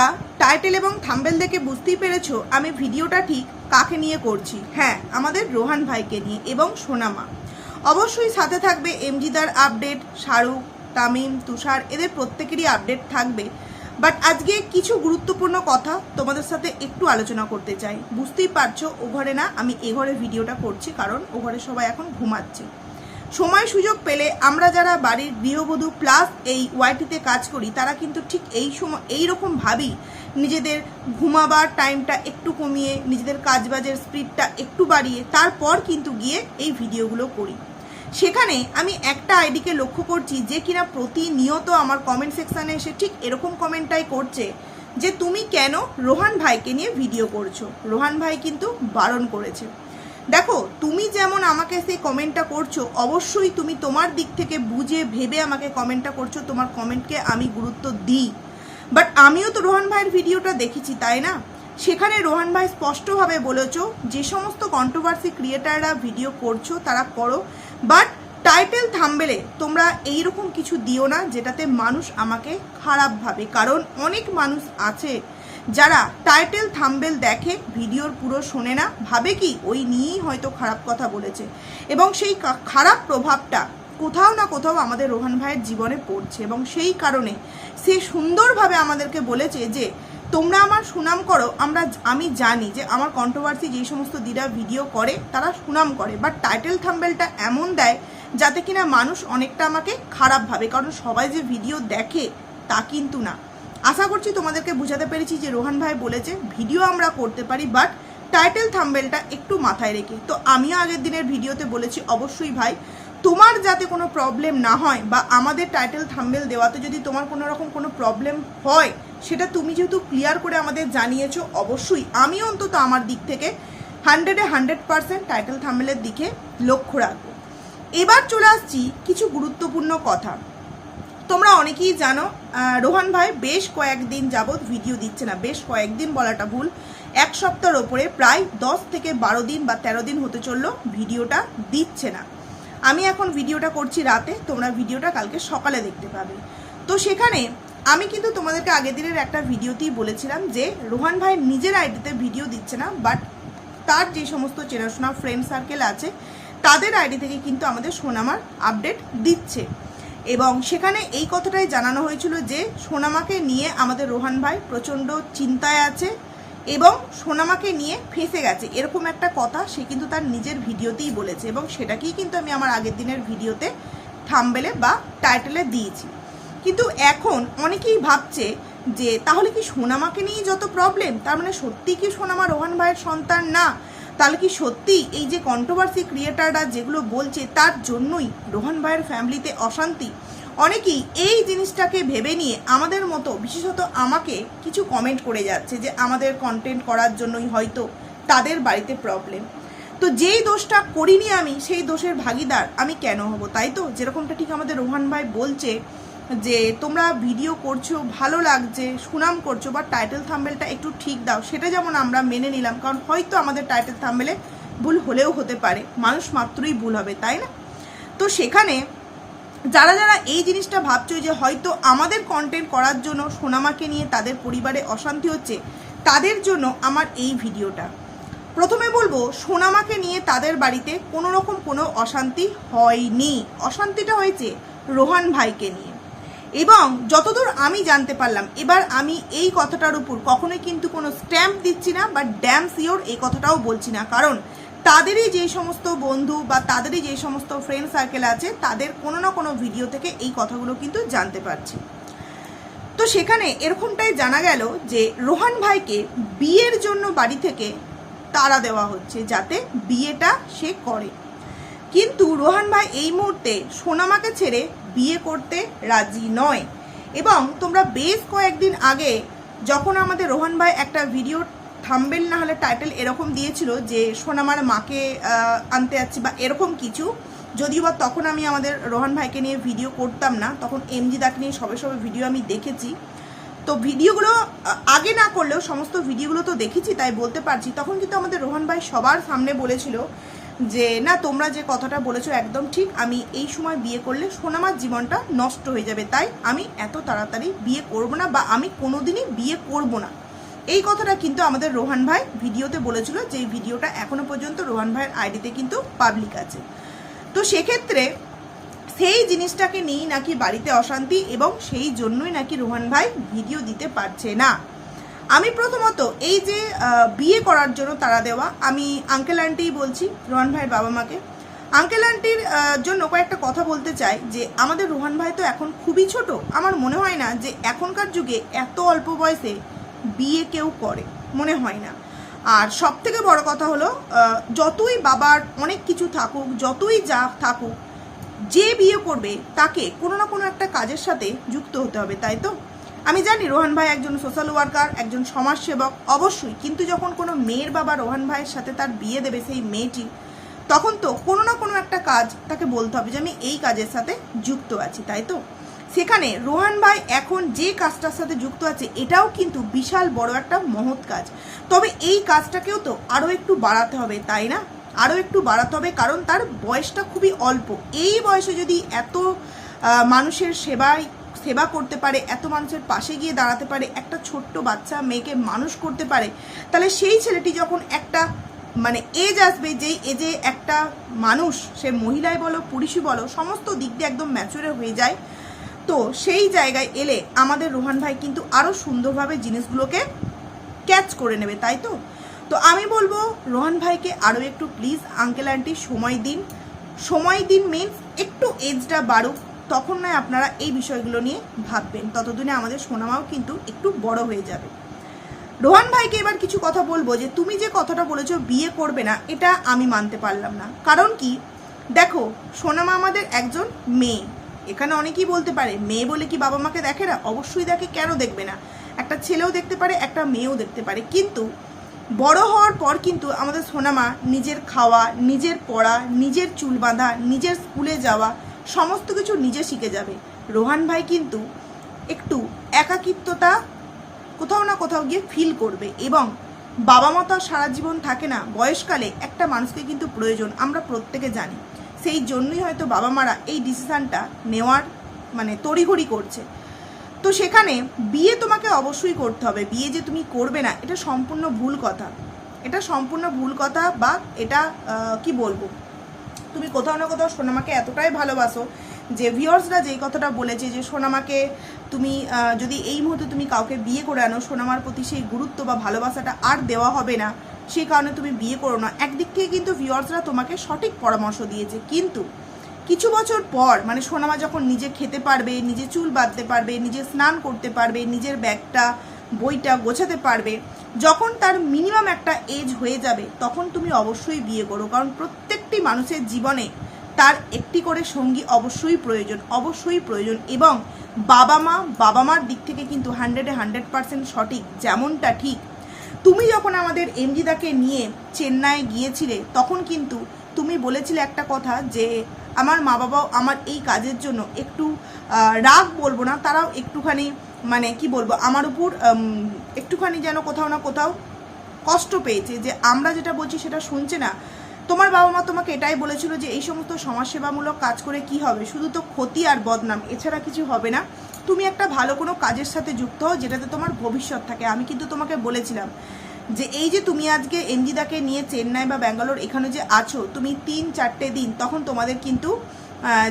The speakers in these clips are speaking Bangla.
তোমরা টাইটেল এবং থাম্বেল দেখে বুঝতেই পেরেছ আমি ভিডিওটা ঠিক কাকে নিয়ে করছি। হ্যাঁ আমাদের রোহান ভাইকে নিয়ে এবং সোনামা। অবশ্যই সাথে থাকবে এমজিদার আপডেট, শাহরুখ, তামিম, তুষার, এদের প্রত্যেকেরই আপডেট থাকবে। বাট আজকে কিছু গুরুত্বপূর্ণ কথা তোমাদের সাথে একটু আলোচনা করতে চাই। বুঝতেই পারছ ও ঘরে না আমি এ ঘরে ভিডিওটা করছি কারণ ও ঘরে সবাই এখন ঘুমাচ্ছে। সময় সুযোগ পেলে আমরা যারা বাড়ির গৃহবধূ প্লাস এই ওয়াইটিতে কাজ করি, তারা কিন্তু ঠিক এই সময়, এই রকম ভাবি নিজেদের ঘুমাবার টাইমটা একটু কমিয়ে, নিজেদের কাজবাজের স্পিডটা একটু বাড়িয়ে, তারপর কিন্তু গিয়ে এই ভিডিওগুলো করি। সেখানে আমি একটা আইডিকে লক্ষ্য করছি যে কিনা প্রতিনিয়ত আমার কমেন্ট সেকশানে এসে ঠিক এরকম কমেন্টটাই করছে যে, তুমি কেন রোহান ভাইকে নিয়ে ভিডিও করছ? রোহান ভাই কিন্তু বারণ করেছে। দেখো, তুমি যেমন আমাকে সেই কমেন্টটা করছ, অবশ্যই তুমি তোমার দিক থেকে বুঝে ভেবে আমাকে কমেন্টটা করছ, তোমার কমেন্টকে আমি গুরুত্ব দিই। বাট আমিও তো রোহান ভাইয়ের ভিডিওটা দেখেছি, তাই না? সেখানে রোহান ভাই স্পষ্টভাবে বলেছ, যে সমস্ত কন্ট্রোভার্সি ক্রিয়েটাররা ভিডিও করছ, তারা করো। বাট টাইটেল থাম্বেলে তোমরা এইরকম কিছু দিও না, যেটাতে মানুষ আমাকে খারাপ ভাবে কারণ অনেক মানুষ আছে যারা টাইটেল থাম্বেল দেখে ভিডিওর পুরো শোনে না, ভাবে কি ওই নিয়েই হয়তো খারাপ কথা বলেছে। এবং সেই খারাপ প্রভাবটা কোথাও না কোথাও আমাদের রোহান ভাইয়ের জীবনে পড়ছে এবং সেই কারণে সে সুন্দরভাবে আমাদেরকে বলেছে যে, তোমরা আমার সুনাম করো, আমরা আমি জানি যে আমার কন্ট্রোভার্সি যেই সমস্ত দিদা ভিডিও করে, তারা সুনাম করে বাট টাইটেল থাম্বেলটা এমন দেয় যাতে কিনা মানুষ অনেকটা আমাকে খারাপ ভাবে, কারণ সবাই যে ভিডিও দেখে তা কিন্তু না। আশা করছি তোমাদেরকে বোঝাতে পেরেছি যে রোহান ভাই বলেছে, ভিডিও আমরা করতে পারি বাট টাইটেল থাম্বেলটা একটু মাথায় রেখে। তো আমিও আগের দিনের ভিডিওতে বলেছি, অবশ্যই ভাই, তোমার যাতে কোনো প্রবলেম না হয় বা আমাদের টাইটেল থাম্বেল দেওয়াতে যদি তোমার কোনো রকম কোনো প্রবলেম হয়, সেটা তুমি যেহেতু ক্লিয়ার করে আমাদের জানিয়েছো, অবশ্যই আমি অন্তত আমার দিক থেকে হান্ড্রেডে হান্ড্রেড পার্সেন্ট টাইটেল থাম্বেলের দিকে লক্ষ্য রাখব। এবার চলে আসছি কিছু গুরুত্বপূর্ণ কথা। তোমরা অনেকেই জানো রোহান ভাই বেশ কয়েকদিন যাবৎ ভিডিও দিচ্ছে না, বেশ কয়েকদিন বলাটা ভুল। এক সপ্তাহের ওপরে প্রায় দশ থেকে বারো দিন বা তেরো দিন হতে চলল ভিডিওটা দিচ্ছে না। আমি এখন ভিডিওটা করছি রাতে, তোমরা ভিডিওটা কালকে সকালে দেখতে পাবে। তো সেখানে আমি কিন্তু তোমাদেরকে আগের দিনের একটা ভিডিওতেই বলেছিলাম যে, রোহান ভাই নিজের আইডিতে ভিডিও দিচ্ছে না বাট তার যে সমস্ত চেনাশোনা ফ্রেন্ড সার্কেল আছে, তাদের আইডি থেকে কিন্তু আমাদের সোনামার আপডেট দিচ্ছে। এবং সেখানে এই কথাটাই জানানো হয়েছিল যে সোনামাকে নিয়ে আমাদের রোহান ভাই প্রচণ্ড চিন্তায় আছে এবং সোনামাকে নিয়ে ফেঁসে গেছে। এরকম একটা কথা সে কিন্তু তার নিজের ভিডিওতেই বলেছে এবং সেটাকেই কিন্তু আমি আমার আগের দিনের ভিডিওতে থাম্বেলে বা টাইটেলে দিয়েছি। কিন্তু এখন অনেকেই ভাবছে যে তাহলে কি সোনামাকে নিয়ে যত প্রবলেম তার মানে সত্যি কি সোনামা রোহান ভাইয়ের সন্তান না? তাহলে কি সত্যি এই যে কন্ট্রোভার্সি ক্রিয়েটাররা যেগুলো বলছে তার জন্যই রোহান ভাইয়ের ফ্যামিলিতে অশান্তি? অনেকেই এই জিনিসটাকে ভেবে নিয়ে আমাদের মতো, বিশেষত আমাকে কিছু কমেন্ট করে যাচ্ছে যে আমাদের কন্টেন্ট করার জন্যই হয়তো তাদের বাড়িতে প্রবলেম তো যেই দোষটা করিনি আমি, সেই দোষের ভাগিদার আমি কেন হব? তাই তো? যেরকমটা ঠিক আমাদের রোহান ভাই বলছে যে তোমরা ভিডিও করছ, ভালো লাগছে, সুনাম করছ বা টাইটেল থাম্বেলটা একটু ঠিক দাও। সেটা যেমন আমরা মেনে নিলাম, কারণ হয়তো আমাদের টাইটেল থাম্বেলে ভুল হলেও হতে পারে। মানুষ মাত্রই ভুল হবে, তাই না? তো সেখানে যারা যারা এই জিনিসটা ভাবছ যে হয়তো আমাদের কন্টেন্ট করার জন্য সোনামাকে নিয়ে তাদের পরিবারে অশান্তি হচ্ছে, তাদের জন্য আমার এই ভিডিওটা। প্রথমে বলব, সোনামাকে নিয়ে তাদের বাড়িতে কোনো রকম কোনো অশান্তি হয়নি। অশান্তিটা হয়েছে রোহান ভাইকে নিয়ে। এবং যতদূর আমি জানতে পারলাম, এবার আমি এই কথাটার উপর কখনোই কিন্তু কোনো স্ট্যাম্প দিচ্ছি না বা ড্যাম সিওর এই কথাটাও বলছি না। কারণ তাদেরই যে সমস্ত বন্ধু বা তাদেরই যে সমস্ত ফ্রেন্ড সার্কেল আছে, তাদের কোনো না কোনো ভিডিও থেকে এই কথাগুলো কিন্তু জানতে পারছি। তো সেখানে এরকমটাই জানা গেল যে রোহান ভাইকে বিয়ের জন্য বাড়ি থেকে তাড়া দেওয়া হচ্ছে যাতে বিয়েটা সে করে। কিন্তু রোহান ভাই এই মুহূর্তে সোনামাকে ছেড়ে বিয়ে করতে রাজি নয়। এবং তোমরা বেশ কয়েকদিন আগে যখন আমাদের রোহান ভাই একটা ভিডিও থাম্বেল না হলে টাইটেল এরকম দিয়েছিল যে, সোনামার মাকে আনতে যাচ্ছি বা এরকম কিছু, যদিও বা তখন আমি আমাদের রোহান ভাইকে নিয়ে ভিডিও করতাম না, তখন এমজি দাকে নিয়ে সবে সবে ভিডিও আমি দেখেছি। তো ভিডিওগুলো আগে না করলেও সমস্ত ভিডিওগুলো তো দেখেছি, তাই বলতে পারছি। তখন কিন্তু আমাদের রোহান ভাই সবার সামনে বলেছিল যে, না, তোমরা যে কথাটা বলেছ একদম ঠিক। আমি এই সময় বিয়ে করলে সোনামার জীবনটা নষ্ট হয়ে যাবে। তাই আমি এত তাড়াতাড়ি বিয়ে করব না বা আমি কোনোদিনই বিয়ে করব না। এই কথাটা কিন্তু আমাদের রোহান ভাই ভিডিওতে বলেছিল যে ভিডিওটা এখনও পর্যন্ত রোহান ভাইয়ের আইডিতে কিন্তু পাবলিক আছে। তো সেক্ষেত্রে সেই জিনিসটাকে নিয়েই নাকি বাড়িতে অশান্তি এবং সেই জন্যই নাকি রোহান ভাই ভিডিও দিতে পারছে না। আমি প্রথমত এই যে বিয়ে করার জন্য তারা দেওয়া, আমি আঙ্কেল আন্টিই বলছি, রোহান ভাইয়ের বাবা মাকে। আঙ্কেল আন্টির জন্য কয়েকটা কথা বলতে চাই, যে আমাদের রোহান ভাই তো এখন খুবই ছোট। আমার মনে হয় না যে এখনকার যুগে এত অল্প বয়সে বিয়ে কেউ করে, মনে হয় না। আর সব থেকে বড় কথা হলো যতই বাবার অনেক কিছু থাকুক, যতই যা থাকুক, যে বিয়ে করবে, তাকে কোনো না কোনো একটা কাজের সাথে যুক্ত হতে হবে, তাই তো? আমি জানি রোহান ভাই একজন সোশ্যাল ওয়ার্কার একজন সমাজসেবক, অবশ্যই। কিন্তু যখন কোনো মেয়ের বাবা রোহান ভাইয়ের সাথে তার বিয়ে দেবে সেই মেয়েটি, তখন তো কোনো না কোনো একটা কাজ তাকে বলতে হবে যে আমি এই কাজের সাথে যুক্ত আছি, তাই তো? সেখানে রোহান ভাই এখন যে কাজটার সাথে যুক্ত আছে, এটাও কিন্তু বিশাল বড় একটা মহৎ কাজ। তবে এই কাজটাকেও তো আরও একটু বাড়াতে হবে, তাই না? আরও একটু বাড়াতে হবে, কারণ তার বয়সটা খুবই অল্প। এই বয়সে যদি এত মানুষের সেবায় সেবা করতে পারে, এত মানুষের পাশে গিয়ে দাঁড়াতে পারে, একটা ছোট্ট বাচ্চা মেয়েকে মানুষ করতে পারে, তাহলে সেই ছেলেটি যখন একটা মানে এজ আসবে, যেই এজে একটা মানুষ, সে মহিলাই বলো, পুরুষই বলো, সমস্ত দিক দিয়ে একদম ম্যাচুরে হয়ে যায়, তো সেই জায়গায় এলে আমাদের রোহান ভাই কিন্তু আরও সুন্দরভাবে জিনিসগুলোকে ক্যাচ করে নেবে, তাই তো? তো আমি বলব, রোহান ভাইকে আরও একটু প্লিজ আঙ্কেল আন্টি সময় দিন। সময় দিন মিনস একটু এজটা বাড়ুক। তখন নয় আপনারা এই বিষয়গুলো নিয়ে ভাববেন। ততদিনে আমাদের সোনামাও কিন্তু একটু বড় হয়ে যাবে। রোহান ভাইকে এবার কিছু কথা বলব যে, তুমি যে কথাটা বলেছ বিয়ে করবে না, এটা আমি মানতে পারলাম না। কারণ কি? দেখো, সোনামা আমাদের একজন মেয়ে। এখানে অনেকেই বলতে পারে, মেয়ে বলে কি বাবা মাকে দেখে না? অবশ্যই দেখে, কেন দেখবে না? একটা ছেলেও দেখতে পারে, একটা মেয়েও দেখতে পারে। কিন্তু বড় হওয়ার পর কিন্তু আমাদের সোনামা নিজের খাওয়া, নিজের পড়া, নিজের চুল বাঁধা, নিজের স্কুলে যাওয়া সমস্ত কিছু নিজে শিখে যাবে। রোহান ভাই কিন্তু একটু একাকিত্বতা কোথাও না কোথাও গিয়ে ফিল করবে এবং বাবা মা তো সারা জীবন থাকে না। বয়সকালে একটা মানুষকে কিন্তু প্রয়োজন, আমরা প্রত্যেকে জানি। সেই জন্যই হয়তো বাবা মারা এই ডিসিশানটা নেওয়ার মানে তড়িঘড়ি করছে। তো সেখানে বিয়ে তোমাকে অবশ্যই করতে হবে। বিয়ে যে তুমি করবে না, এটা সম্পূর্ণ ভুল কথা। এটা সম্পূর্ণ ভুল কথা বা এটা কি বলব? তুমি কোথাও না কোথাও সোনামাকে এতটাই ভালোবাসো যে ভিওর্সরা যেই কথাটা বলেছে যে সোনামাকে তুমি যদি এই মুহূর্তে তুমি কাউকে বিয়ে করে আনো, সোনামার প্রতি সেই গুরুত্ব বা ভালোবাসাটা আর দেওয়া হবে না সেই কারণে তুমি বিয়ে করো না। একদিক থেকে কিন্তু ভিওর্সরা তোমাকে সঠিক পরামর্শ দিয়েছে। কিন্তু কিছু বছর পর মানে সোনামা যখন নিজে খেতে পারবে, নিজে চুল বাঁধতে পারবে, নিজে স্নান করতে পারবে, নিজের ব্যাগটা বইটা গোছাতে পারবে। যখন তার মিনিমাম একটা এজ হয়ে যাবে, তখন তুমি অবশ্যই বিয়ে করো। কারণ প্রত্যেকটি মানুষের জীবনে তার একটি করে সঙ্গী অবশ্যই প্রয়োজন অবশ্যই প্রয়োজন। এবং বাবা মা, বাবা মার দিক থেকে কিন্তু হান্ড্রেডে হান্ড্রেড পার্সেন্ট সঠিক, যেমনটা ঠিক। তুমি যখন আমাদের এমজিদাকে নিয়ে চেন্নাই গিয়েছিলে, তখন কিন্তু তুমি বলেছিলে একটা কথা যে, আমার মা বাবাও আমার এই কাজের জন্য একটু রাগ বলব না, তারাও একটুখানি মানে কি বলব, আমার উপর একটুখানি যেন কোথাও না কোথাও কষ্ট পেয়েছে যে আমরা যেটা বলছি সেটা শুনছে না। তোমার বাবা মা তোমাকে এটাই বলেছিল যে এই সমস্ত সমাজসেবামূলক কাজ করে কি হবে? শুধু তো ক্ষতি আর বদনাম, এছাড়া কিছু হবে না। তুমি একটা ভালো কোনো কাজের সাথে যুক্ত হও যেটাতে তোমার ভবিষ্যৎ থাকে। আমি কিন্তু তোমাকে বলেছিলাম যে এই যে তুমি আজকে এনজিদাকে নিয়ে চেন্নাই বা ব্যাঙ্গালোর এখানে যে আছো, তুমি তিন চারটে দিন, তখন তোমাদের কিন্তু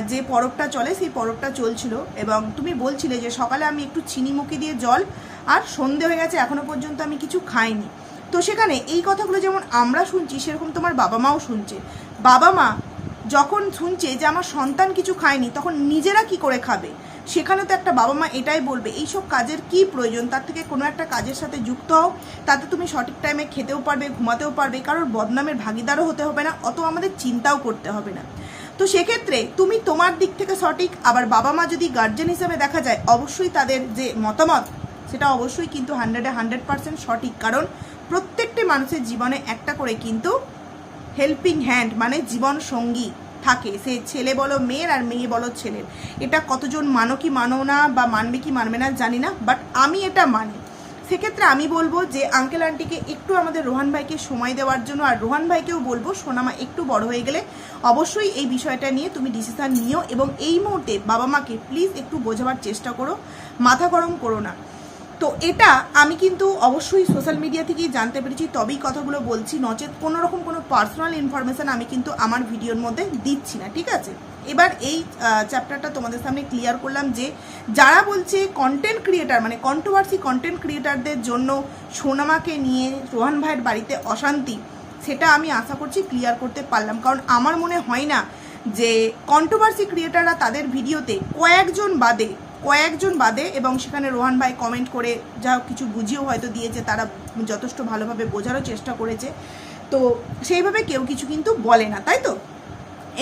যে পরবটা চলে, সেই পরবটা চলছিল। এবং তুমি বলছিলে যে সকালে আমি একটু চিনি চিনিমুখি দিয়ে জল, আর সন্ধে হয়ে গেছে, এখনও পর্যন্ত আমি কিছু খাইনি। তো সেখানে এই কথাগুলো যেমন আমরা শুনছি, সেরকম তোমার বাবা মাও শুনছে। বাবা মা যখন শুনছে যে আমার সন্তান কিছু খায়নি, তখন নিজেরা কি করে খাবে? সেখানে তো একটা বাবা মা এটাই বলবে, এইসব কাজের কি প্রয়োজন? তার থেকে কোনো একটা কাজের সাথে যুক্ত হও। তাতে তুমি সঠিক টাইমে খেতেও পারবে, ঘুমাতেও পারবে। কারোর বদনামের ভাগিদারও হতে হবে না, অত আমাদের চিন্তাও করতে হবে না। তো সেক্ষেত্রে তুমি তোমার দিক থেকে সঠিক, আবার বাবা মা যদি গার্জেন হিসেবে দেখা যায়, অবশ্যই তাদের যে মতামত, সেটা অবশ্যই কিন্তু হান্ড্রেডে হান্ড্রেড পার্সেন্ট সঠিক। কারণ প্রত্যেকটি মানুষের জীবনে একটা করে কিন্তু হেল্পিং হ্যান্ড মানে জীবন সঙ্গী থাকে। সে ছেলে বলো, মেয়ের আর মেয়ে বলো, ছেলের। এটা কতজন মানো কি মানো না, বা মানবে কি মানবে না জানি না বাট আমি এটা মানি। সেক্ষেত্রে আমি বলব যে আঙ্কেল আন্টিকে একটু আমাদের রোহান ভাইকে সময় দেওয়ার জন্য, আর রোহান ভাইকেও বলব সোনামা একটু বড় হয়ে গেলে অবশ্যই এই বিষয়টা নিয়ে তুমি ডিসিশান নিও এবং এই মুহূর্তে বাবা মাকে প্লিজ একটু বোঝাবার চেষ্টা করো, মাথা গরম করো না। তো এটা আমি কিন্তু অবশ্যই সোশ্যাল মিডিয়া থেকেই জানতে পেরেছি, তবেই কথাগুলো বলছি, নচেত কোনো রকম কোনো পার্সোনাল ইনফরমেশন আমি কিন্তু আমার ভিডিওর মধ্যে দিচ্ছি না, ঠিক আছে? এবার এই চ্যাপ্টারটা তোমাদের সামনে ক্লিয়ার করলাম যে যারা বলছে কন্টেন্ট ক্রিয়েটার মানে কন্ট্রোভার্সি কন্টেন্ট ক্রিয়েটারদের জন্য সোনামাকে নিয়ে রোহান ভাইয়ের বাড়িতে অশান্তি, সেটা আমি আশা করছি ক্লিয়ার করতে পারলাম। কারণ আমার মনে হয় না যে কন্ট্রোভার্সি ক্রিয়েটাররা তাদের ভিডিওতে কয়েকজন বাদে কয়েকজন বাদে এবং সেখানে রোহান ভাই কমেন্ট করে যা কিছু বুঝিয়েও হয়তো দিয়েছে, তারা যথেষ্ট ভালোভাবে বোঝারও চেষ্টা করেছে। তো সেইভাবে কেউ কিছু কিন্তু বলে না, তাই তো?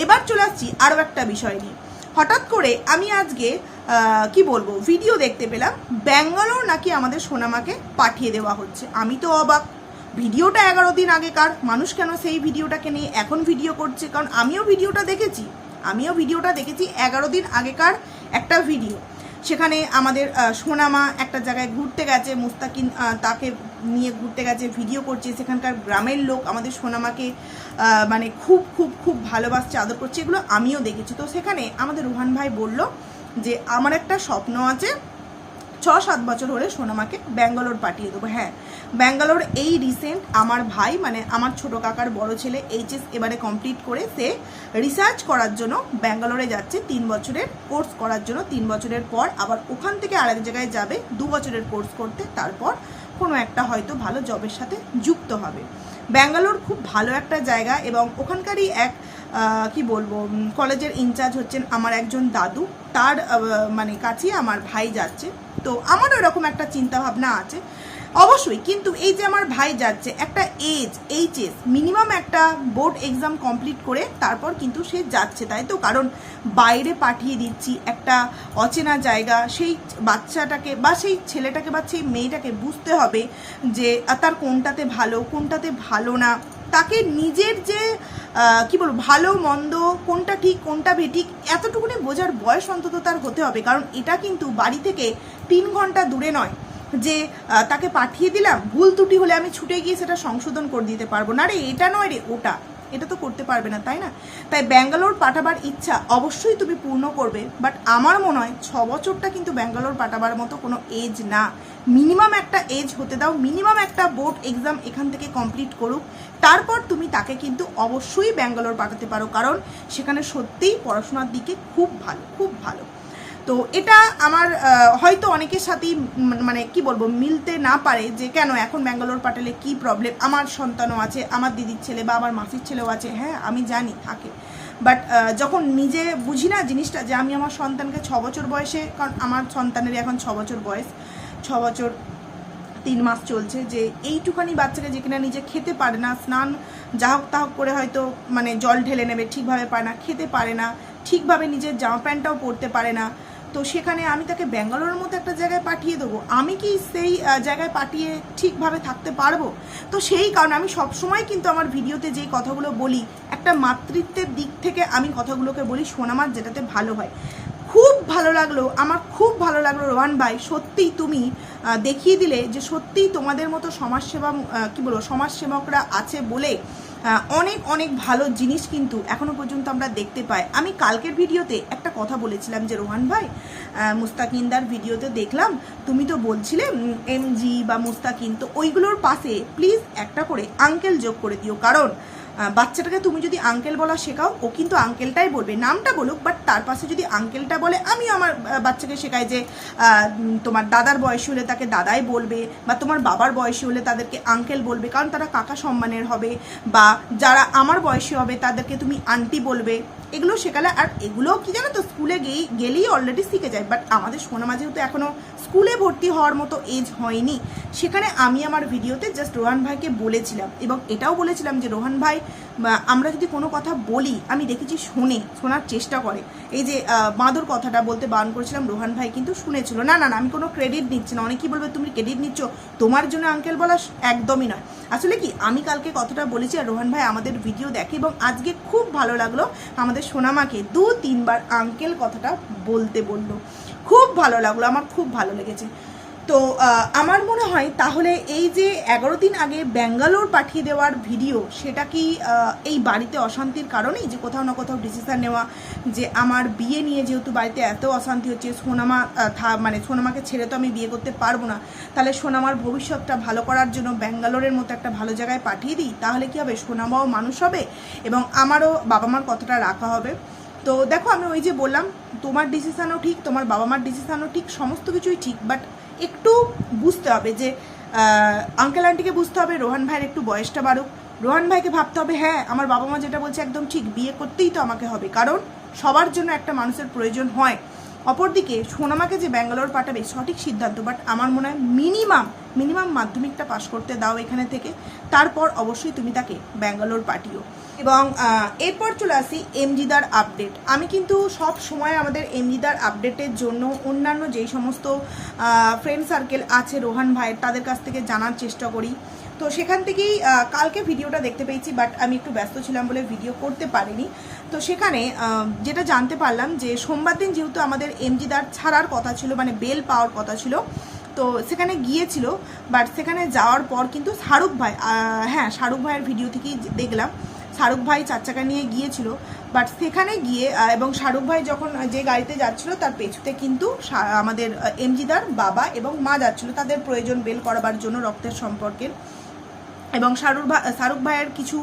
এবার চলে আসছি আরও একটা বিষয় নিয়ে। হঠাৎ করে আমি আজকে কি বলব ভিডিও দেখতে পেলাম, ব্যাঙ্গালোর নাকি আমাদের সোনামাকে পাঠিয়ে দেওয়া হচ্ছে। আমি তো অবাক। ভিডিওটা এগারো দিন আগেকার। মানুষ কেন সেই ভিডিওটাকে নিয়ে এখন ভিডিও করছে? কারণ আমিও ভিডিওটা দেখেছি। আমিও ভিডিওটা দেখেছি এগারো দিন আগেকার একটা ভিডিও সেখানে আমাদের সোনামা একটা জায়গায় ঘুরতে গেছে, মুস্তাকিন তাকে নিয়ে ঘুরতে গেছে ভিডিও করছে, সেখানকার গ্রামের লোক আমাদের সোনামাকে মানে খুব খুব খুব ভালোবাসছে, আদর করছে, এগুলো আমিও দেখেছি। তো সেখানে আমাদের রুহান ভাই বলল যে, আমার একটা স্বপ্ন আছে ছ সাত বছর হলে সোনামাকে ব্যাঙ্গালোর পাঠিয়ে দেবো। হ্যাঁ ব্যাঙ্গালোর এই রিসেন্ট আমার ভাই মানে আমার ছোট কাকার বড় ছেলে এইচএস এবারে কমপ্লিট করে সে রিসার্চ করার জন্য ব্যাঙ্গালোরে যাচ্ছে, তিন বছরের কোর্স করার জন্য। তিন বছরের পর আবার ওখান থেকে আরেক জায়গায় যাবে, দু বছরের কোর্স করতে, তারপর কোনো একটা হয়তো ভালো জবের সাথে যুক্ত হবে। ব্যাঙ্গালোর খুব ভালো একটা জায়গা এবং ওখানকারই এক কি বলব কলেজের ইনচার্জ হচ্ছেন আমার একজন দাদু। তার মানে কাছেই আমার ভাই যাচ্ছে। তো আমারও এরকম একটা চিন্তাভাবনা আছে। অবশ্যই, কিন্তু এই যে আমার ভাই যাচ্ছে, একটা এজ এইচএস মিনিমাম একটা বোর্ড এক্সাম কমপ্লিট করে তারপর কিন্তু সে যাচ্ছে, তাই তো? কারণ বাইরে পাঠিয়ে দিচ্ছি একটা অচেনা জায়গা, সেই বাচ্চাটাকে বা সেই ছেলেটাকে বা সেই মেয়েটাকে বুঝতে হবে যে তার কোনটাতে ভালো কোনটাতে ভালো না। তাকে নিজের যে কি বলব, ভালো, মন্দ, কোনটা ঠিক, কোনটা বেঠিক, এতটুকুনি বোঝার বয়স অন্তত তার হতে হবে। কারণ এটা কিন্তু বাড়ি থেকে তিন ঘণ্টা দূরে নয়। যে তাকে পাঠিয়ে দিলাম, ভুল ত্রুটি হলে আমি ছুটে গিয়ে সেটা সংশোধন করে দিতে পারব। না রে, এটা নয় রে, ওটা। এটা তো করতে পারবে না, তাই না? তাই ব্যাঙ্গালোর পাঠাবার ইচ্ছা অবশ্যই তুমি পূর্ণ করবে বাট আমার মনে হয় ছ বছরটা কিন্তু ব্যাঙ্গালোর পাঠাবার মতো কোনো এজ না। মিনিমাম একটা এজ হতে দাও, মিনিমাম একটা বোর্ড এক্সাম এখান থেকে কমপ্লিট করুক। তারপর তুমি তাকে কিন্তু অবশ্যই ব্যাঙ্গালোর পাঠাতে পারো, কারণ সেখানে সত্যিই পড়াশোনার দিকে খুব ভালো খুব ভালো। তো এটা আমার হয়তো অনেকের সাথেই মানে কি বলব, মিলতে না পারে যে কেন এখন ব্যাঙ্গালোর পাঠালে কি প্রবলেম আমার সন্তানও আছে, আমার দিদির ছেলে বা আমার মাসির ছেলেও আছে হ্যাঁ আমি জানি থাকে। বাট যখন নিজে বুঝি না জিনিসটা যে আমি আমার সন্তানকে ছ বছর বয়সে, কারণ আমার সন্তানের এখন ছ বছর বয়স, ছ বছর তিন মাস চলছে যে এইটুখানি বাচ্চাকে যে কিনা নিজে খেতে পারে না, স্নান যা হোক তা হোক করে হয়তো মানে জল ঢেলে নেবে, ঠিকভাবে পারে না, খেতে পারে না, ঠিকভাবে নিজের জামা প্যান্টটাও পরতে পারে না তো সেখানে আমি তাকে ব্যাঙ্গালোরের মতো একটা জায়গায় পাঠিয়ে দেবো। আমি কি সেই জায়গায় পাঠিয়ে ঠিকভাবে থাকতে পারব? তো সেই কারণে আমি সবসময় কিন্তু আমার ভিডিওতে যেই কথাগুলো বলি, একটা মাতৃত্বের দিক থেকে আমি কথাগুলোকে বলি শোনামার যেটাতে ভালো হয়। খুব ভালো লাগল, আমার খুব ভালো লাগল রোহান ভাই সত্যিই তুমি দেখিয়ে দিলে যে সত্যিই তোমাদের মতো সমাজসেবা কি বলব, সমাজসেবকরা আছে বলে অনেক অনেক ভালো জিনিস কিন্তু এখনও পর্যন্ত আমরা দেখতে পাই। আমি কালকের ভিডিওতে একটা কথা বলেছিলাম যে রোহান ভাই মুস্তাকিনদার ভিডিওতে দেখলাম, তুমি তো বলছিলে এমজি বা মুস্তাকিন, তো ওইগুলোর পাশে প্লিজ একটা করে আঙ্কেল যোগ করে দিও। কারণ বাচ্চাটাকে তুমি যদি আঙ্কেল বলা শেখাও, ও কিন্তু আঙ্কেলটাই বলবে। নামটা বলুক বাট তার পাশে যদি আঙ্কেলটা বলে আমি আমার বাচ্চাকে শেখাই যে তোমার দাদার বয়সী হলে তাকে দাদাই বলবে, বা তোমার বাবার বয়সী হলে তাদেরকে আঙ্কেল বলবে, কারণ তারা কাকা সম্মানের হবে, বা যারা আমার বয়সী হবে তাদেরকে তুমি আন্টি বলবে। এগুলো শেখালে, আর এগুলো কি জানো তো, স্কুলে গেই, গেলেই অলরেডি শিখে যায়। বাট আমাদের সোনামা যেহেতু এখনও স্কুলে ভর্তি হওয়ার মতো এজ হয়নি। সেখানে আমি আমার ভিডিওতে জাস্ট রোহান ভাইকে বলেছিলাম, এবং এটাও বলেছিলাম যে, রোহান ভাই আমরা যদি কোনো কথা বলি, আমি দেখেছি শোনে, শোনার চেষ্টা করে। এই যে বাঁদর কথাটা বলতে বারণ করেছিলাম, রোহান ভাই কিন্তু শুনেছিল। না না না, আমি কোনো ক্রেডিট নিচ্ছি না। অনেকেই বলবে, তুমি ক্রেডিট নিচ্ছ? তোমার জন্য আঙ্কেল বলা একদমই নয়। আসলে কি, আমি কালকে কথাটা বলেছি আর রোহান ভাই আমাদের ভিডিও দেখে এবং আজকে খুব ভালো লাগল আমাদের সোনামাকে দু, তিনবার আঙ্কেল কথাটা বলতে বলল। খুব ভালো লাগল, আমার খুব ভালো লেগেছে। তো আমার মনে হয় তাহলে এই যে এগারো দিন আগে ব্যাঙ্গালোর পাঠিয়ে দেওয়ার ভিডিও, সেটা কি এই বাড়িতে অশান্তির কারণেই? যে কোথাও না কোথাও ডিসিশন নেওয়া, যে আমার বিয়ে নিয়ে যেহেতু বাড়িতে এত অশান্তি হচ্ছে, সোনামা থা- মানে সোনামাকে ছেড়ে তো আমি বিয়ে করতে পারব না, তাহলে সোনামার ভবিষ্যৎটা ভালো করার জন্য ব্যাঙ্গালোরের মতো একটা ভালো জায়গায় পাঠিয়ে দিই, তাহলে কি হবে? সোনামাও মানুষ হবে এবং আমারও বাবা মার কথাটা রাখা হবে। তো দেখো, আমি ওই যে বললাম, তোমার ডিসিশানও ঠিক, তোমার বাবা মার ডিসিশানও ঠিক, সমস্ত কিছুই ঠিক বাট একটু বুঝতে হবে যে আঙ্কেল আন্টিকে বুঝতে হবে, রোহান ভাইয়ের একটু বয়সটা বাড়ুক। রোহান ভাইকে ভাবতে হবে হ্যাঁ আমার বাবা মা যেটা বলছে একদম ঠিক, বিয়ে করতেই তো আমাকে হবে। কারণ সবার জন্য একটা মানুষের প্রয়োজন হয়। অপরদিকে সোনামাকে যে ব্যাঙ্গালোর পাঠাবে সঠিক সিদ্ধান্ত বাট আমার মনে হয় মিনিমাম মিনিমাম মাধ্যমিকটা পাশ করতে দাও এখানে থেকে, তারপর অবশ্যই তুমি তাকে ব্যাঙ্গালোর পাঠিও। এবং এরপর চলে আসি এমজিদার আপডেট। আমি কিন্তু সব সময় আমাদের এমজিদার আপডেটের জন্য অন্যান্য যেই সমস্ত ফ্রেন্ড সার্কেল আছে রোহান ভাইয়ের, তাদের কাছ থেকে জানার চেষ্টা করি। তো সেখান থেকেই কালকে ভিডিওটা দেখতে পেয়েছি বাট আমি একটু ব্যস্ত ছিলাম বলে ভিডিও করতে পারিনি। তো সেখানে যেটা জানতে পারলাম যে সোমবার দিন যেহেতু আমাদের এমজিদার ছাড়ার কথা ছিল মানে বেল পাওয়ার কথা ছিল, তো সেখানে গিয়েছিল বাট সেখানে যাওয়ার পর কিন্তু শাহরুখ ভাই হ্যাঁ শাহরুখ ভাইয়ের ভিডিও থেকেই দেখলাম, শাহরুখ ভাই চার চাকা নিয়ে গিয়েছিল বাট সেখানে গিয়ে এবং শাহরুখ ভাই যখন যে গাড়িতে যাচ্ছিল, তার পেছুতে কিন্তু আমাদের এমজিদার বাবা এবং মা যাচ্ছিল, তাদের প্রয়োজন বেল করাবার জন্য রক্তের সম্পর্কের এবং শাহরুখ ভাই শাহরুখ ভাইয়ের কিছু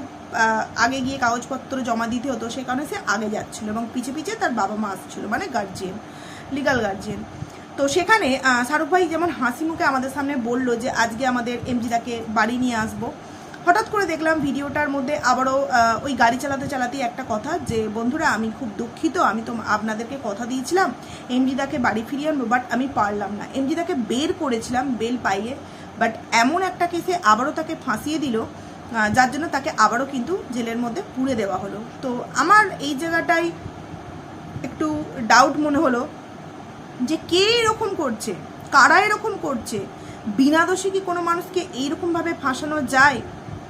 আগে গিয়ে কাগজপত্র জমা দিতে হতো, সে কারণে সে আগে যাচ্ছিল এবং পিছে পিছে তার বাবা মা আসছিল মানে গার্জিয়ান লিগাল গার্জিয়ান তো সেখানে শাহরুখ ভাই যেমন হাসি মুখে আমাদের সামনে বলল যে, আজকে আমাদের এমজিদাকে বাড়ি নিয়ে আসব। হঠাৎ করে দেখলাম ভিডিওটার মধ্যে আবারও ওই গাড়ি চালাতে চালাতেই একটা কথা যে, বন্ধুরা, আমি খুব দুঃখিত, আমি তো আপনাদেরকে কথা দিয়েছিলাম, এমজিদাকে বাড়ি ফিরিয়ে আনব বাট আমি পারলাম না। এমজিদাকে বের করেছিলাম বেল পাইয়ে বাট এমন একটা কেসে আবারও তাকে ফাঁসিয়ে দিল। যার জন্য তাকে আবারও কিন্তু জেলের মধ্যে পুড়ে দেওয়া হলো। তো আমার এই জায়গাটাই একটু ডাউট মনে হলো যে কে এরকম করছে? কারা এরকম করছে? বিনা দোষে কি কোনো মানুষকে এইরকমভাবে ফাঁসানো যায়?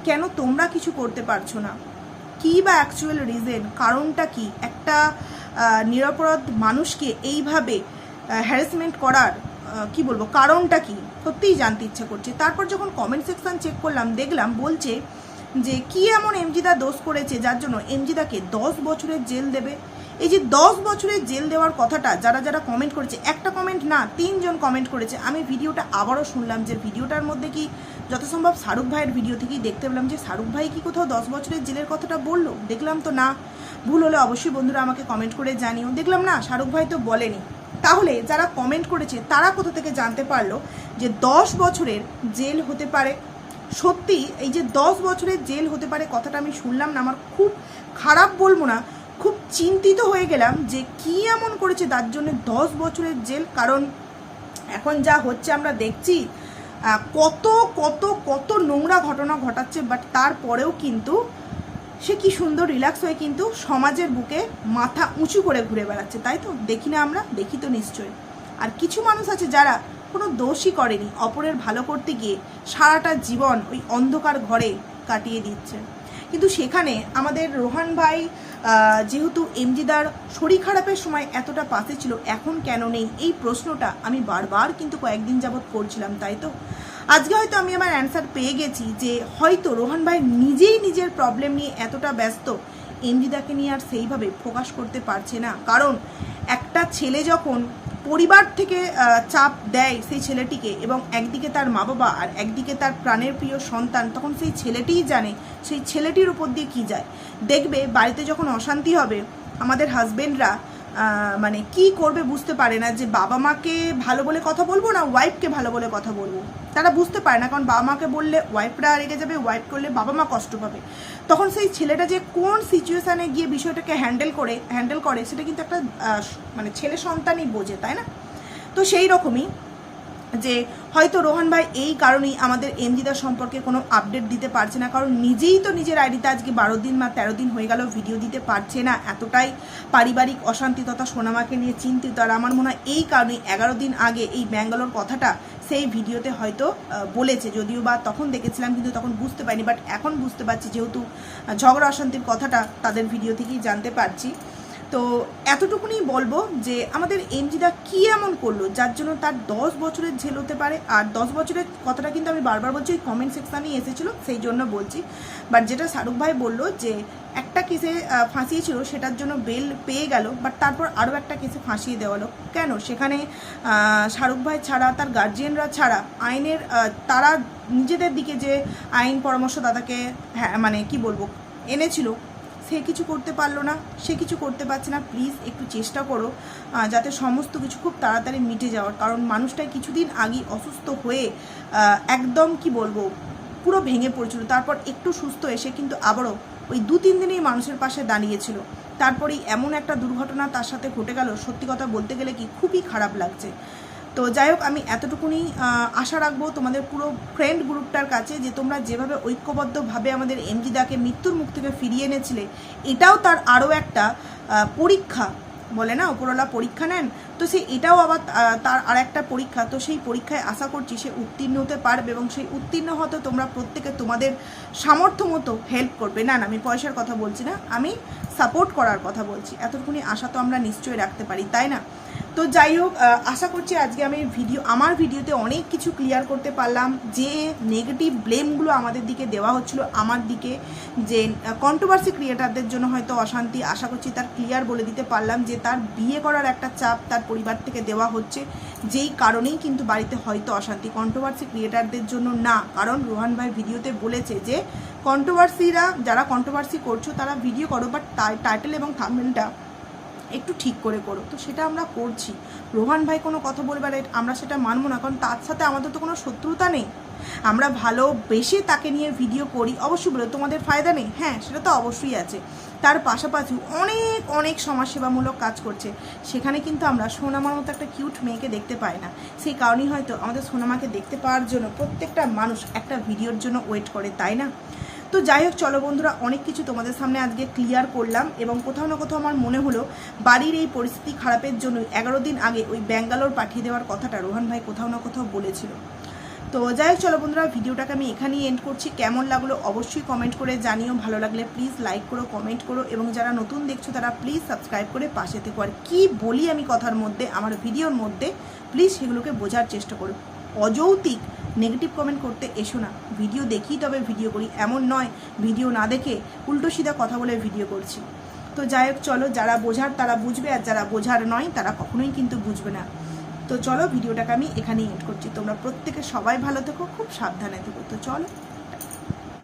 কেন তোমরা কিছু করতে পারছ না? কি বা অ্যাকচুয়াল রিজন কারণটা কি? একটা নিরাপরাধ মানুষকে এইভাবে হ্যারাসমেন্ট করার কি বলব, কারণটা কি? সত্যিই জানতে ইচ্ছা করছে। তারপর যখন কমেন্ট সেকশন চেক করলাম, দেখলাম বলছে যে, কি এমন এমজিদা দোষ করেছে যার জন্য এমজিদাকে দশ বছরের জেল দেবে? এই যে দশ বছরের জেল দেওয়ার কথাটা যারা যারা কমেন্ট করেছে, একটা কমেন্ট না, তিনজন কমেন্ট করেছে। আমি ভিডিওটা আবারও শুনলাম যে ভিডিওটার মধ্যে কি যত সম্ভব শাহরুখ ভাইয়ের ভিডিও থেকেই দেখতে পেলাম যে, শাহরুখ ভাই কি কোথাও দশ বছরের জেলের কথাটা বলল? দেখলাম তো না। ভুল হলে অবশ্যই বন্ধুরা আমাকে কমেন্ট করে জানিও। দেখলাম না, শাহরুখ ভাই তো বলেনি। তাহলে যারা কমেন্ট করেছে, তারা কোথা থেকে জানতে পারল যে দশ বছরের জেল হতে পারে? সত্যি, এই যে দশ বছরের জেল হতে পারে কথাটা আমি শুনলাম না, আমার খুব খারাপ বলব না, খুব চিন্তিত হয়ে গেলাম যে কি এমন করেছে, তার জন্য দশ বছরের জেল। কারণ এখন যা হচ্ছে আমরা দেখছি কত কত কত নোংরা ঘটনা ঘটাচ্ছে বাট তারপরেও কিন্তু সে কি সুন্দর রিল্যাক্স হয়ে কিন্তু সমাজের বুকে মাথা উঁচু করে ঘুরে বেড়াচ্ছে, তাই তো? দেখি না আমরা, দেখি তো নিশ্চয়ই। আর কিছু মানুষ আছে যারা কোনো দোষই করেনি, অপরের ভালো করতে গিয়ে সারাটা জীবন ওই অন্ধকার ঘরে কাটিয়ে দিচ্ছে। কিন্তু সেখানে আমাদের রোহান ভাই যেহেতু এমজিদার, শরীর খারাপের সময় এতটা পাশে ছিল, এখন কেন নেই? এই প্রশ্নটা আমি বারবার কিন্তু কয়েকদিন যাবৎ করছিলাম, তাই তো? আজকে হয়তো আমি আমার অ্যান্সার পেয়ে গেছি যে হয়তো রোহান ভাই নিজেই নিজের প্রবলেম নিয়ে এতটা ব্যস্ত। এমজিদাকে নিয়ে আর সেইভাবে ফোকাস করতে পারছে না। কারণ একটা ছেলে যখন পরিবার থেকে চাপ দেয় সেই ছেলেটিকে এবং একদিকে তার মা বাবা আর একদিকে তার প্রাণের প্রিয় সন্তান, তখন সেই ছেলেটিই জানে সেই ছেলেটির উপর দিয়ে কী যায়। দেখবে বাড়িতে যখন অশান্তি হবে, আমাদের হাজবেন্ডরা মানে কি করবে বুঝতে পারে না যে বাবা মাকে ভালো বলে কথা বলব না ওয়াইফকে ভালো বলে কথা বলব? তারা বুঝতে পারে না, কারণ বাবা মাকে বললে ওয়াইফরা রেগে যাবে ওয়াইফ করলে বাবা মা কষ্ট পাবে। তখন সেই ছেলেটা যে কোন সিচুয়েশানে গিয়ে বিষয়টাকে হ্যান্ডেল করে হ্যান্ডেল করে, সেটা কিন্তু একটা মানে ছেলে সন্তানই বোঝে, তাই না? তো সেই রকমই যে হয়তো রোহান ভাই এই কারণেই আমাদের এমজিদা সম্পর্কে কোনো আপডেট দিতে পারছে না, কারণ নিজেই তো নিজের আইডিতে আজকে বারো দিন বা তেরো দিন হয়ে গেল ভিডিও দিতে পারছে না। এতটাই পারিবারিক অশান্তি তথা সোনামাকে নিয়ে চিন্তিত, আর আমার মনে হয় এই কারণেই এগারো দিন আগে এই ব্যাঙ্গালোর কথাটা সেই ভিডিওতে হয়তো বলেছে। যদিও বা তখন দেখেছিলাম, কিন্তু তখন বুঝতে পারিনি বাট এখন বুঝতে পারছি যেহেতু ঝগড়া অশান্তির কথাটা তাদের ভিডিও থেকেই জানতে পারছি। তো এতটুকুনি বলব যে আমাদের এমজিদা কি এমন করল, যার জন্য তার দশ বছরের ঝেল হতে পারে। আর দশ বছরের কথাটা কিন্তু আমি বারবার বলছি, ওই কমেন্ট সেকশানেই এসেছিল, সেই জন্য বলছি। বাট যেটা শাহরুখ ভাই বলল যে, একটা কেসে ফাঁসিয়েছিল, সেটার জন্য বেল পেয়ে গেল বাট তারপর আরও একটা কেসে ফাঁসিয়ে দেওয়া হলো। কেন? সেখানে শাহরুখ ভাই ছাড়া, তার গার্জিয়ানরা ছাড়া, আইনের তারা নিজেদের দিকে যে আইন পরামর্শদাতাকে হ্যাঁ মানে কি বলব, এনেছিল সে কিছু করতে পারল না, সে কিছু করতে পারছে না। প্লিজ একটু চেষ্টা করো যাতে সমস্ত কিছু খুব তাড়াতাড়ি মিটে যাওয়ার। কারণ মানুষটাই কিছুদিন আগে অসুস্থ হয়ে একদম কি বলব, পুরো ভেঙে পড়েছিল। তারপর একটু সুস্থ এসে কিন্তু আবারও ওই দু, তিন দিনেই মানুষের পাশে দাঁড়িয়েছিল। তারপরেই এমন একটা দুর্ঘটনা তার সাথে ঘটে গেল। সত্যি কথা বলতে গেলে কি খুবই খারাপ লাগছে। তো যাই হোক, আমি এতটুকুনি আশা রাখব তোমাদের পুরো ফ্রেন্ড গ্রুপটার কাছে যে তোমরা যেভাবে ঐক্যবদ্ধভাবে আমাদের এমজিদাকে মৃত্যুর মুখ থেকে ফিরিয়ে এনেছিলে, এটাও তার আরও একটা পরীক্ষা, বলে না? ওপরওয়ালা পরীক্ষা নেন? তো সে এটাও আবার তার আর একটা পরীক্ষা। তো সেই পরীক্ষায় আশা করছি সে উত্তীর্ণ হতে পারবে এবং সেই উত্তীর্ণ হতে তোমরা প্রত্যেকে তোমাদের সামর্থ্য মতো হেল্প করবে। না না, আমি পয়সার কথা বলছি না, আমি সাপোর্ট করার কথা বলছি। এতটুকুনি আশা তো আমরা নিশ্চয়ই রাখতে পারি, তাই না? তো যাই হোক আশা করছি আজকে আমি ভিডিও, আমার ভিডিওতে অনেক কিছু ক্লিয়ার করতে পারলাম, যে নেগেটিভ ব্লেমগুলো আমাদের দিকে দেওয়া হচ্ছিল আমার দিকে, যে কন্ট্রোভার্সি ক্রিয়েটারদের জন্য হয়তো অশান্তি, আশা করছি তার ক্লিয়ার বলে দিতে পারলাম যে তার বিয়ে করার একটা চাপ তার পরিবার থেকে দেওয়া হচ্ছে, যেই কারণেই কিন্তু বাড়িতে হয়তো অশান্তি কন্ট্রোভার্সি ক্রিয়েটারদের জন্য না, কারণ রোহান ভাই ভিডিওতে বলেছে যে কন্ট্রোভার্সিরা যারা কন্ট্রোভার্সি করছ তারা ভিডিও করো বাট টাইটেল এবং থাম্বনেলটা একটু ঠিক করে করো। তো সেটা আমরা করছি। রোহান ভাই কোনো কথা বলবার এ- আমরা সেটা মানবো না, কারণ তার সাথে আমাদের তো কোনো শত্রুতা নেই। আমরা ভালোবেসে তাকে নিয়ে ভিডিও করি, অবশ্যই বলে, তোমাদের ফায়দা নেই? হ্যাঁ সেটা তো অবশ্যই আছে। তার পাশাপাশি অনেক অনেক সমাজসেবামূলক কাজ করছে। সেখানে কিন্তু আমরা সোনামার মতো একটা কিউট মেয়েকে দেখতে পাই না। সেই কারণেই হয়তো আমাদের সোনামাকে দেখতে পাওয়ার জন্য প্রত্যেকটা মানুষ একটা ভিডিওর জন্য ওয়েট করে, তাই না? তো যাই হোক, চলো বন্ধুরা, অনেক কিছু তোমাদের সামনে আজকে ক্লিয়ার করলাম এবং কোথাও না কোথাও আমার মনে হলো বাড়ির এই পরিস্থিতি খারাপের জন্য এগারো দিন আগে ওই ব্যাঙ্গালোর পাঠিয়ে দেওয়ার কথাটা রোহান ভাই কোথাও না কোথাও বলেছিল। তো যাই হোক, চলো বন্ধুরা, ভিডিওটাকে আমি এখানেই এন্ড করছি। কেমন লাগল অবশ্যই কমেন্ট করে জানিও। ভালো লাগলে প্লিজ লাইক করো কমেন্ট করো এবং যারা নতুন দেখছ তারা প্লিজ সাবস্ক্রাইব করে পাশে থেকো। আর কী বলি আমি কথার মধ্যে, আমার ভিডিওর মধ্যে প্লিজ সেগুলোকে বোঝার চেষ্টা করো। অযৌক্তিক নেগেটিভ কমেন্ট করতে এসো না। ভিডিও দেখি তবে ভিডিও করি। এমন নয়, ভিডিও না দেখে উল্টো সিধা কথা বলে ভিডিও করছি। তো যাই হোক, চলো, যারা বোঝার তারা বুঝবে, আর যারা বোঝার নয়, তারা কখনোই কিন্তু বুঝবে না। তো চলো, ভিডিওটাকে আমি এখানেই এড করছি। তোমরা প্রত্যেকে সবাই ভালো থেকো, খুব সাবধানে থেকো। তো চলো।